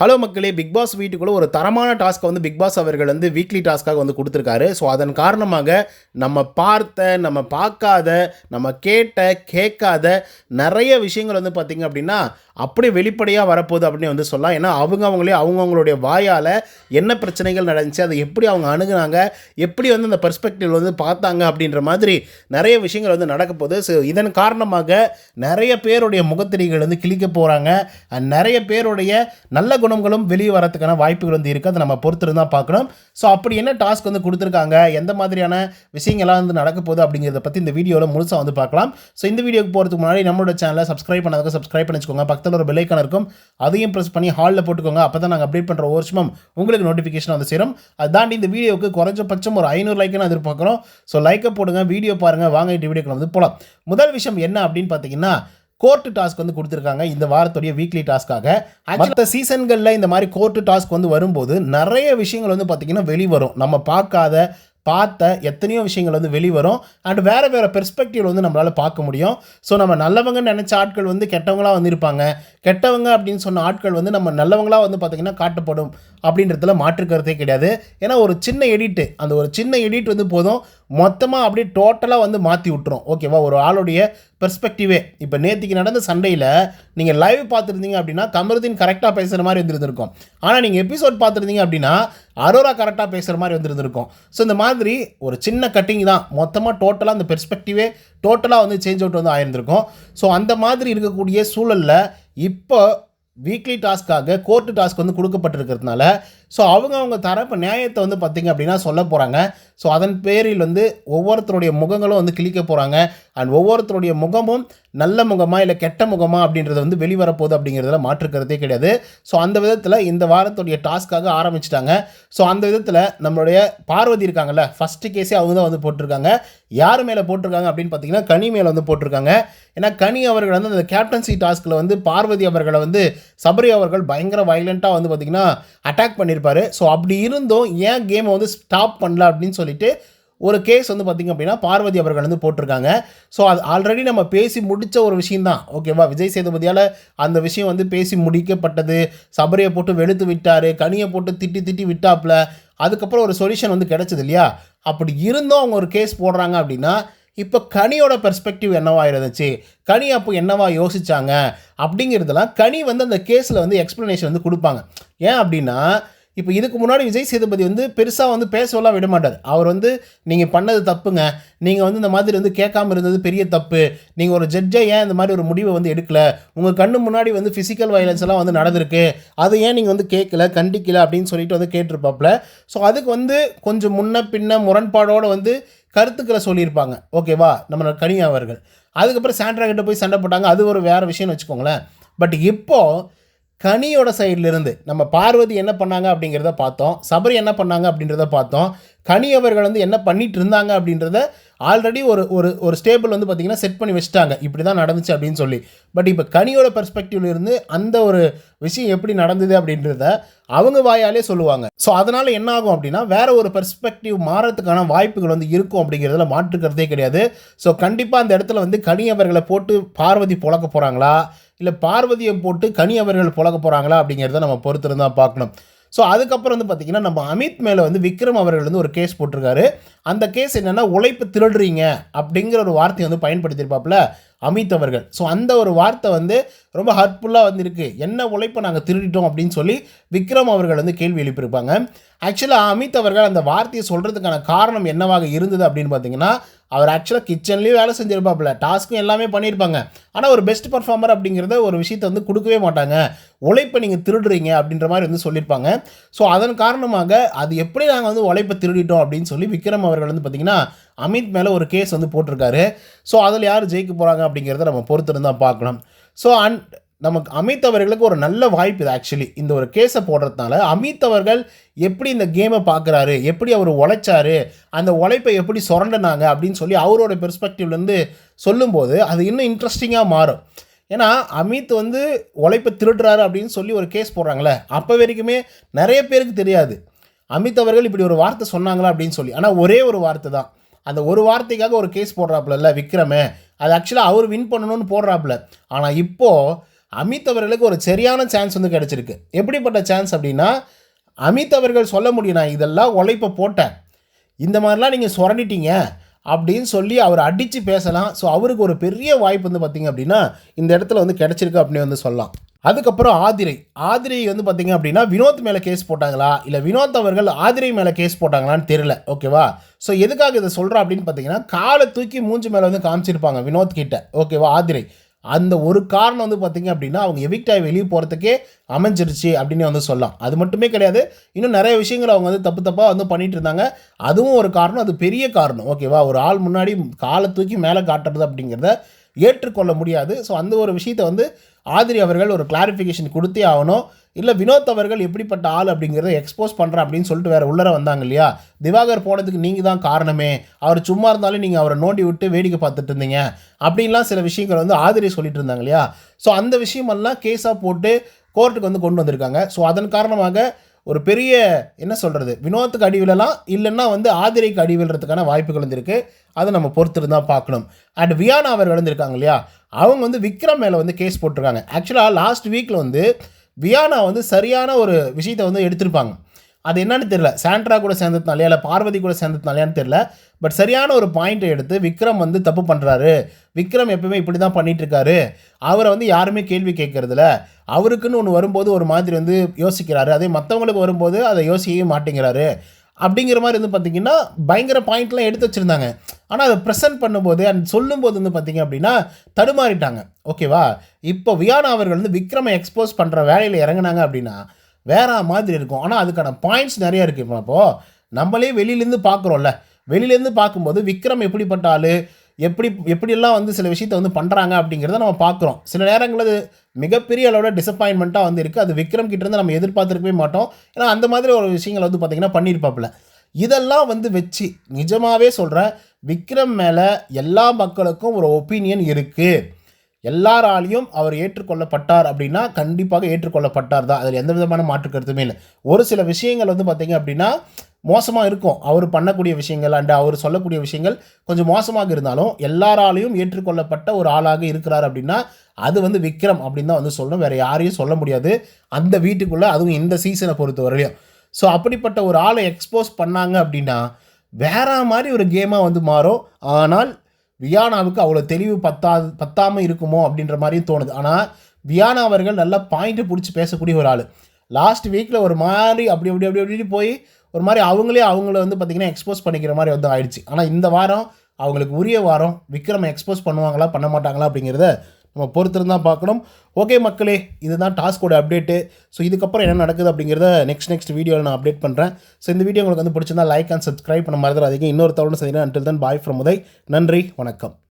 Hello மக்களே big pass வீட்டுக்குள்ள ஒரு தரமான டாஸ்க்கை வந்து பிக் பாஸ் அவர்கள் வந்து வீக்லி டாஸ்க்காக வந்து கொடுத்துருக்காரு. ஸோ அதன் காரணமாக நம்ம பார்த்த நம்ம பார்க்காத நம்ம கேட்ட கேட்காத நிறைய விஷயங்கள் வந்து பார்த்திங்க அப்படின்னா அப்படியே வெளிப்படையாக வரப்போகுது அப்படின்னு வந்து சொல்லலாம். ஏன்னா அவங்க அவங்களே அவங்கவுங்களுடைய வாயால் என்ன பிரச்சனைகள் நடந்துச்சு அதை எப்படி அவங்க அணுகுனாங்க எப்படி வந்து அந்த பர்ஸ்பெக்டிவ் வந்து பார்த்தாங்க அப்படின்ற மாதிரி நிறைய விஷயங்கள் வந்து நடக்க போகுது. ஸோ இதன் காரணமாக நிறைய பேருடைய முகத்திரிகள் வந்து கிழிக்க போகிறாங்க நிறைய பேருடைய நல்ல குணங்களும் வெளியே வரதுக்கான வாய்ப்புகள் வந்து இருக்குது அதை நம்ம பொறுத்திருந்து தான் பார்க்கணும். ஸோ அப்படி என்ன டாஸ்க் வந்து கொடுத்துருக்காங்க? எந்த மாதிரியான விஷயங்கள்லாம் வந்து நடக்க போகுது அப்படிங்கிறத பற்றி இந்த வீடியோவில் முழுசாக வந்து பார்க்கலாம். ஸோ இந்த வீடியோக்கு போகிறதுக்கு முன்னாடி நம்மளோட சேனலை சப்ஸ்கிரைப் பண்ணாதவங்க சப்ஸ்கிரைப் பண்ணி வச்சுக்கோங்க பக்கத்தில் ஒரு பெல்லைக்கான இருக்கும். அதையும் ப்ரெஸ் பண்ணி ஹாலில் போட்டுக்கோங்க. அப்போ தான் நாங்கள் அப்டேட் பண்ணுற ஒரு வருஷமும் உங்களுக்கு நோட்டிஃபிகேஷன் வந்து சேரும். அது தாண்டி இந்த வீடியோவுக்கு குறைஞ்சபட்சம் ஒரு ஐநூறு லைக்குன்னு எதிர்பார்க்குறோம். ஸோ லைக்கை போடுங்க வீடியோ பாருங்கள் வாங்க இந்த வீடியோக்கு வந்து போகலாம் முதல் விஷயம் என்ன அப்படின்னு பார்த்தீங்கன்னா கோர்ட்டு டாஸ்க் வந்து கொடுத்துருக்காங்க. இந்த வாரத்துடைய வீக்லி டாஸ்க்காக மற்ற சீசன்களில் இந்த மாதிரி கோர்ட்டு டாஸ்க் வந்து வரும்போது நிறைய விஷயங்கள் வந்து பார்த்திங்கன்னா வெளிவரும். நம்ம பார்க்காத பார்த்த எத்தனையோ விஷயங்கள் வந்து வெளிவரும். அண்ட் வேறு வேறு பெர்ஸ்பெக்டிவ் வந்து நம்மளால் பார்க்க முடியும். ஸோ நம்ம நல்லவங்கன்னு நினச்ச ஆட்கள் வந்து கெட்டவங்களாக வந்து இருப்பாங்க. கெட்டவங்க அப்படின்னு சொன்ன ஆட்கள் வந்து நம்ம நல்லவங்களாக வந்து பார்த்திங்கன்னா காட்டப்படும் அப்படின்றதுல மாற்று கருத்தே கிடையாது. ஏன்னா ஒரு சின்ன எடிட்டு அந்த ஒரு சின்ன எடிட் வந்து போதும். மொத்தமாக அப்படியே டோட்டலாக வந்து மாற்றி விட்டுரும். ஓகேவா ஒரு ஆளுடைய பெர்ஸ்பெக்டிவே இப்போ நேற்றுக்கு நடந்த சண்டையில் நீங்கள் லைவ் பார்த்துருந்தீங்க அப்படின்னா கமருதீன் கரெக்டாக பேசுகிற மாதிரி இருந்திருந்திருக்கும். ஆனால் நீங்கள் எபிசோட் பார்த்துருந்தீங்க அப்படின்னா அரோரா கரெக்டாக பேசுகிற மாதிரி வந்துருந்துருக்கும். ஸோ இந்த மாதிரி ஒரு சின்ன கட்டிங் தான். மொத்தமாக டோட்டலாக அந்த பெர்ஸ்பெக்டிவே டோட்டலாக வந்து சேஞ்ச் அவுட் வந்து ஆயிருந்திருக்கும். ஸோ அந்த மாதிரி இருக்கக்கூடிய சூழலில் இப்போ வீக்லி டாஸ்க்காக கோர்ட்டு டாஸ்க் வந்து கொடுக்கப்பட்டிருக்கிறதுனால ஸோ அவங்க அவங்க தரப்பு நியாயத்தை வந்து பார்த்திங்க அப்படின்னா சொல்ல போகிறாங்க ஸோ அதன் பேரில் வந்து ஒவ்வொருத்தருடைய முகங்களும் வந்து கிழிக்க போகிறாங்க அண்ட் ஒவ்வொருத்தருடைய முகமும் நல்ல முகமா இல்லை கெட்ட முகமா அப்படின்றது வந்து வெளிவரப்போகுது அப்படிங்கிறதுல மாற்றுக்கிறதே கிடையாது. ஸோ அந்த விதத்தில் இந்த வாரத்துடைய டாஸ்க்காக ஆரம்பிச்சிட்டாங்க. ஸோ அந்த விதத்தில் நம்மளுடைய பார்வதி இருக்காங்கல்ல ஃபஸ்ட்டு கேஸே அவங்க தான் வந்து போட்டிருக்காங்க. யார் மேலே போட்டிருக்காங்க அப்படின்னு பார்த்தீங்கன்னா கனி மேலே வந்து போட்டிருக்காங்க. ஏன்னா கனி அவர்கள் வந்து அந்த கேப்டன்சி டாஸ்கில் வந்து பார்வதி அவர்களை வந்து சபரி அவர்கள் பயங்கர வைலண்ட்டாக வந்து பார்த்திங்கன்னா அட்டாக் பண்ணியிருப்பாங்க பண்ணியிருப்பாரு ஸோ அப்படி இருந்தும் ஏன் கேமை வந்து ஸ்டாப் பண்ணல அப்படின்னு சொல்லிட்டு ஒரு கேஸ் வந்து பார்த்திங்க அப்படின்னா பார்வதி அவர்கள் வந்து போட்டிருக்காங்க. ஸோ அது ஆல்ரெடி நம்ம பேசி முடித்த ஒரு விஷயம்தான். ஓகேவா விஜய் சேதுபதியால் அந்த விஷயம் வந்து பேசி முடிக்கப்பட்டது. சபரியை போட்டு வெளுத்து விட்டார். கனியை போட்டு திட்டி திட்டி விட்டாப்புல. அதுக்கப்புறம் ஒரு சொல்யூஷன் வந்து கிடச்சிது இல்லையா? அப்படி இருந்தும் அவங்க ஒரு கேஸ் போடுறாங்க அப்படின்னா இப்போ கனியோட பெர்ஸ்பெக்டிவ் என்னவா இருந்துச்சு? கனி அப்போ என்னவா யோசிச்சாங்க? அப்படிங்கிறதுலாம் கனி வந்து அந்த கேஸில் வந்து எக்ஸ்ப்ளனேஷன் வந்து கொடுப்பாங்க. ஏன் அப்படின்னா இப்போ இதுக்கு முன்னாடி விஜய் சேதுபதி வந்து பெருசாக வந்து பேசவெல்லாம் விட மாட்டார். அவர் வந்து நீங்கள் பண்ணது தப்புங்க. நீங்கள் வந்து இந்த மாதிரி வந்து கேட்காம இருந்தது பெரிய தப்பு. நீங்கள் ஒரு ஜட்ஜை ஏன் இந்த மாதிரி ஒரு முடிவை வந்து எடுக்கலை? உங்கள் கண்ணு முன்னாடி வந்து ஃபிசிக்கல் வயலன்ஸ் எல்லாம் வந்து நடந்திருக்கு. அதை ஏன் நீங்கள் வந்து கேட்கல? கண்டிக்கல? அப்படின்னு சொல்லிட்டு வந்து கேட்டிருப்பாப்புல. ஸோ அதுக்கு வந்து கொஞ்சம் முன்ன பின்ன முரண்பாடோடு வந்து கருத்துக்களை சொல்லியிருப்பாங்க. ஓகேவா நம்ம கனியா அவர்கள். அதுக்கப்புறம் சாண்ட்ரா கிட்ட போய் சண்டை போட்டாங்க. அது ஒரு வேறு விஷயம்னு வச்சுக்கோங்களேன். பட் இப்போது கனியோட சைட்லேருந்து நம்ம பார்வதி என்ன பண்ணாங்க அப்படிங்கிறத பார்த்தோம் சபரி என்ன பண்ணாங்க அப்படின்றத பார்த்தோம் கனி அவர்கள் வந்து என்ன பண்ணிட்டு இருந்தாங்க அப்படின்றத ஆல்ரெடி ஒரு ஒரு ஒரு ஸ்டேபிள் வந்து பார்த்திங்கன்னா செட் பண்ணி வச்சுட்டாங்க. இப்படி தான் நடந்துச்சு அப்படின்னு சொல்லி. பட் இப்போ கனியோட பெர்ஸ்பெக்டிவ்ல இருந்து அந்த ஒரு விஷயம் எப்படி நடந்தது அப்படின்றத அவங்க வாயாலே சொல்லுவாங்க. ஸோ அதனால் என்ன ஆகும் அப்படின்னா வேற ஒரு பெர்ஸ்பெக்டிவ் மாறத்துக்கான வாய்ப்புகள் வந்து இருக்கும் அப்படிங்கிறதுல மாற்றுக்கிறதே கிடையாது. ஸோ கண்டிப்பாக அந்த இடத்துல வந்து கனி அவர்களை போட்டு பார்வதி புழக்க போகிறாங்களா இல்லை பார்வதியை போட்டு கனி அவர்கள் புழக்க போகிறாங்களா அப்படிங்கிறத நம்ம பொறுத்திருந்தான் பார்க்கணும். ஸோ அதுக்கப்புறம் வந்து பார்த்திங்கன்னா நம்ம அமித் மேலே வந்து விக்ரம் அவர்கள் வந்து ஒரு கேஸ் போட்டிருக்காரு. அந்த கேஸ் என்னென்னா உழைப்பு திருடுறீங்க அப்படிங்கிற ஒரு வார்த்தையை வந்து பயன்படுத்தியிருப்பாப்புல அமித் அவர்கள். ஸோ அந்த ஒரு வார்த்தை வந்து ரொம்ப ஹர்ட்ஃபுல்லாக வந்து இருக்குது என்ன உழைப்பை நாங்கள் திருடிட்டோம் அப்படின்னு சொல்லி விக்ரம் அவர்கள் வந்து கேள்வி எழுப்பியிருப்பாங்க. ஆக்சுவலாக அமித் அவர்கள் அந்த வார்த்தையை சொல்கிறதுக்கான காரணம் என்னவாக இருந்தது அப்படின்னு பார்த்தீங்கன்னா அவர் ஆக்சுவலாக கிச்சன்லேயும் வேலை செஞ்சுருப்பாப்புல. டாஸ்க்கும் எல்லாமே பண்ணியிருப்பாங்க ஆனால் ஒரு பெஸ்ட் பர்ஃபார்மர் அப்படிங்கிறத ஒரு விஷயத்தை வந்து கொடுக்கவே மாட்டாங்க. உழைப்பை நீங்கள் திருடுறீங்க அப்படின்ற மாதிரி வந்து சொல்லியிருப்பாங்க ஸோ அதன் காரணமாக அது எப்படி நாங்கள் வந்து உழைப்பை திருடிட்டோம் அப்படின்னு சொல்லி விக்ரம் அவர்கள் வந்து பார்த்திங்கன்னா அமித் மேலே ஒரு கேஸ் வந்து போட்டிருக்காரு. ஸோ அதில் யார் ஜெயிக்க போகிறாங்க அப்படிங்கிறத நம்ம பொறுத்திருந்தான் பார்க்கணும் ஸோ அண்ட் நமக்கு அமித் அவர்களுக்கு ஒரு நல்ல வாய்ப்பு இது ஆக்சுவலி இந்த ஒரு கேஸை போடுறதுனால அமித் அவர்கள் எப்படி இந்த கேமை பார்க்குறாரு எப்படி அவர் உழைச்சாரு அந்த உழைப்பை எப்படி சுரண்டினாங்க அப்படின்னு சொல்லி அவரோட பெர்ஸ்பெக்டிவ்லேருந்து சொல்லும்போது அது இன்னும் இன்ட்ரெஸ்டிங்காக மாறும். ஏன்னா அமித் வந்து உழைப்பை திருடுறாரு அப்படின்னு சொல்லி ஒரு கேஸ் போடுறாங்களே அப்போ வரைக்குமே நிறைய பேருக்கு தெரியாது. அமித் அவர்கள் இப்படி ஒரு வார்த்தை சொன்னாங்களா அப்படின்னு சொல்லி. ஆனால் ஒரே ஒரு வார்த்தை தான். அந்த ஒரு வார்த்தைக்காக ஒரு கேஸ் போடுறாப்புல விக்ரமே. அது ஆக்சுவலாக அவர் வின் பண்ணணும்னு போடுறாப்புல. ஆனால் இப்போது அமித் அவர்களுக்கு ஒரு சரியான சான்ஸ் வந்து கிடச்சிருக்கு. எப்படிப்பட்ட சான்ஸ் அப்படின்னா அமித் அவர்கள் சொல்ல முடியும் நான் இதெல்லாம் உழைப்பை போட்டேன். இந்த மாதிரிலாம் நீங்கள் சுரண்டிட்டீங்க. அப்படின்னு சொல்லி அவர் அடித்து பேசலாம். ஸோ அவருக்கு ஒரு பெரிய வாய்ப்பு வந்து பார்த்திங்க அப்படின்னா இந்த இடத்துல வந்து கிடச்சிருக்கு அப்படின்னு வந்து சொல்லலாம். அதுக்கப்புறம் ஆதிரை. ஆதிரை வந்து பார்த்திங்க அப்படின்னா வினோத் மேலே கேஸ் போட்டாங்களா? இல்லை வினோத் அவர்கள் ஆதிரை மேலே கேஸ் போட்டாங்களான்னு தெரில ஓகேவா ஸோ எதுக்காக இதை சொல்கிறோம் அப்படின்னு பார்த்தீங்கன்னா காலை தூக்கி மூஞ்சி மேலே வந்து காமிச்சிருப்பாங்க வினோத் கிட்ட. ஓகேவா ஆதிரை. அந்த ஒரு காரணம் வந்து பார்த்திங்க அப்படின்னா அவங்க எவிக்டாய் வெளியே போகிறதுக்கே அமைஞ்சிருச்சு அப்படின்னு வந்து சொல்லலாம். அது மட்டுமே கிடையாது. இன்னும் நிறைய விஷயங்கள் அவங்க வந்து தப்பு தப்பாக வந்து பண்ணிட்டு இருந்தாங்க. அதுவும் ஒரு காரணம் அது பெரிய காரணம். ஓகேவா? ஒரு ஆள் முன்னாடி காலை தூக்கி மேலே காட்டுறது அப்படிங்கிறத ஏற்றுக்கொள்ள முடியாது. ஸோ அந்த ஒரு விஷயத்தை வந்து ஆதிரி அவர்கள் ஒரு கிளாரிஃபிகேஷன் கொடுத்தே ஆகணும். இல்லை வினோத் அவர்கள் எப்படிப்பட்ட ஆள் அப்படிங்கிறத எக்ஸ்போஸ் பண்ணுறேன் அப்படின்னு சொல்லிட்டு வேறு உள்ளர வந்தாங்க இல்லையா? திவாகர் போனதுக்கு நீங்கள் தான் காரணமே. அவர் சும்மா இருந்தாலும் நீங்கள் அவரை நோண்டி விட்டு வேடிக்கை பார்த்துட்டு இருந்தீங்க. அப்படின்லாம் சில விஷயங்கள் வந்து ஆதிரி சொல்லிட்டு இருந்தாங்க இல்லையா? ஸோ அந்த விஷயமெல்லாம் கேஸாக போட்டு கோர்ட்டுக்கு வந்து கொண்டு வந்திருக்காங்க. ஸோ அதன் காரணமாக ஒரு பெரிய என்ன சொல்கிறது வினோத்துக்கு அடி விழலாம் இல்லைன்னா வந்து ஆதிரைக்கு அடி விழுறதுக்கான வாய்ப்புகள் இருந்திருக்கு அதை நம்ம பொறுத்து தான் பார்க்கணும். அண்ட் வியானா அவர் இருந்திருக்காங்க இல்லையா? அவங்க வந்து விக்ரம் மேலே வந்து கேஸ் போட்டிருக்காங்க. ஆக்சுவலாக லாஸ்ட் வீக்கில் வந்து வியானா வந்து சரியான ஒரு விஷயத்தை வந்து எடுத்திருப்பாங்க. அது என்னன்னு தெரியல. சாண்ட்ரா கூட சேர்ந்ததுனாலையா இல்லை பார்வதி கூட சேர்ந்ததுனாலையான்னு தெரியல. பட் சரியான ஒரு பாயிண்ட்டை எடுத்து விக்ரம் வந்து தப்பு பண்ணுறாரு விக்ரம் எப்பவுமே இப்படி தான் பண்ணிகிட்ருக்காரு அவரை வந்து யாருமே கேள்வி கேட்கறதில்ல. அவருக்குன்னு ஒன்று வரும்போது ஒரு மாதிரி வந்து யோசிக்கிறாரு. அதே மற்றவங்களுக்கு வரும்போது அதை யோசிக்கவே மாட்டேங்கிறாரு. அப்படிங்கிற மாதிரி வந்து பார்த்திங்கன்னா பயங்கர பாயிண்ட்லாம் எடுத்து வச்சுருந்தாங்க. ஆனால் அதை ப்ரெசென்ட் பண்ணும்போது அண்ட் சொல்லும்போது வந்து பார்த்திங்க அப்படின்னா தடுமாறிட்டாங்க. ஓகேவா இப்போ வியானா அவர்கள் வந்து விக்ரமை எக்ஸ்போஸ் பண்ணுற வேலையில் இறங்குனாங்க அப்படின்னா வேற மாதிரி இருக்கும். ஆனால் அதுக்கான பாயிண்ட்ஸ் நிறைய இருக்குது இப்போ அப்போது நம்மளே வெளியிலேருந்து பார்க்குறோம்ல. வெளியிலேருந்து பார்க்கும்போது விக்ரம் எப்படிப்பட்ட ஆள் எப்படி எப்படியெல்லாம் வந்து சில விஷயத்தை வந்து பண்ணுறாங்க அப்படிங்கிறத நம்ம பார்க்குறோம். சில நேரங்களில் அது மிகப்பெரிய அளவோட டிசப்பாயின்மெண்ட்டாக வந்து இருக்குது அது விக்ரம் கிட்டேருந்து நம்ம எதிர்பார்த்துருக்கவே மாட்டோம். ஏன்னா அந்த மாதிரி ஒரு விஷயங்களை வந்து பார்த்திங்கன்னா பண்ணியிருப்பாப்புல. இதெல்லாம் வந்து வச்சு நிஜமாகவே சொல்கிறேன் விக்ரம் மேலே எல்லா மக்களுக்கும் ஒரு ஒப்பீனியன் இருக்குது எல்லாராலையும் அவர் ஏற்றுக்கொள்ளப்பட்டார் அப்படின்னா கண்டிப்பாக ஏற்றுக்கொள்ளப்பட்டார் தான். அதில் எந்த விதமான மாற்று கருத்துமே இல்லை. ஒரு சில விஷயங்கள் வந்து பார்த்திங்க அப்படின்னா மோசமாக இருக்கும். அவர் பண்ணக்கூடிய விஷயங்கள் அண்ட் அவர் சொல்லக்கூடிய விஷயங்கள் கொஞ்சம் மோசமாக இருந்தாலும் எல்லாராலையும் ஏற்றுக்கொள்ளப்பட்ட ஒரு ஆளாக இருக்கிறார் அப்படின்னா அது வந்து விக்ரம் அப்படின்னு தான் வந்து சொல்லணும். வேறு யாரையும் சொல்ல முடியாது. அந்த வீட்டுக்குள்ளே அதுவும் இந்த சீசனை பொறுத்த வரையும் ஸோ அப்படிப்பட்ட ஒரு ஆளை எக்ஸ்போஸ் பண்ணாங்க அப்படின்னா வேற மாதிரி ஒரு கேமாக வந்து மாறும். ஆனால் வியானாவுக்கு அவ்வளோ தெளிவு பத்தாது பத்தாமல் இருக்குமோ அப்படின்ற மாதிரியும் தோணுது. ஆனால் வியானா அவர்கள் நல்லா பாயிண்ட்டு பிடிச்சி பேசக்கூடிய ஒரு ஆள். லாஸ்ட் வீக்கில் ஒரு மாதிரி அப்படி அப்படி அப்படி அப்படி போய் ஒரு மாதிரி அவங்களே அவங்கள வந்து பார்த்திங்கன்னா எக்ஸ்போஸ் பண்ணிக்கிற மாதிரி வந்து ஆயிடுச்சு. ஆனால் இந்த வாரம் அவங்களுக்கு உரிய வாரம் விக்ரம் எக்ஸ்போஸ் பண்ணுவாங்களா பண்ண மாட்டாங்களா அப்படிங்கிறத நம்ம பொறுத்திருந்தான் பார்க்கணும். ஓகே மக்களே இதுதான் டாஸ்கோட அப்டேட்டு ஸோ இதுக்கப்புறம் என்ன நடக்குது அப்படிங்கிறத நெக்ஸ்ட் நெக்ஸ்ட் வீடியோவில் நான் அப்டேட் பண்ணுறேன் ஸோ இந்த வீடியோ உங்களுக்கு வந்து பிடிச்சிருந்தா லைக் அண்ட் சப்ஸ்கிரைப் பண்ண மறந்துடாதீங்க. அதிகம் இன்னொரு தவணை செய்கிறேன் until then bye from Uday. நன்றி வணக்கம்.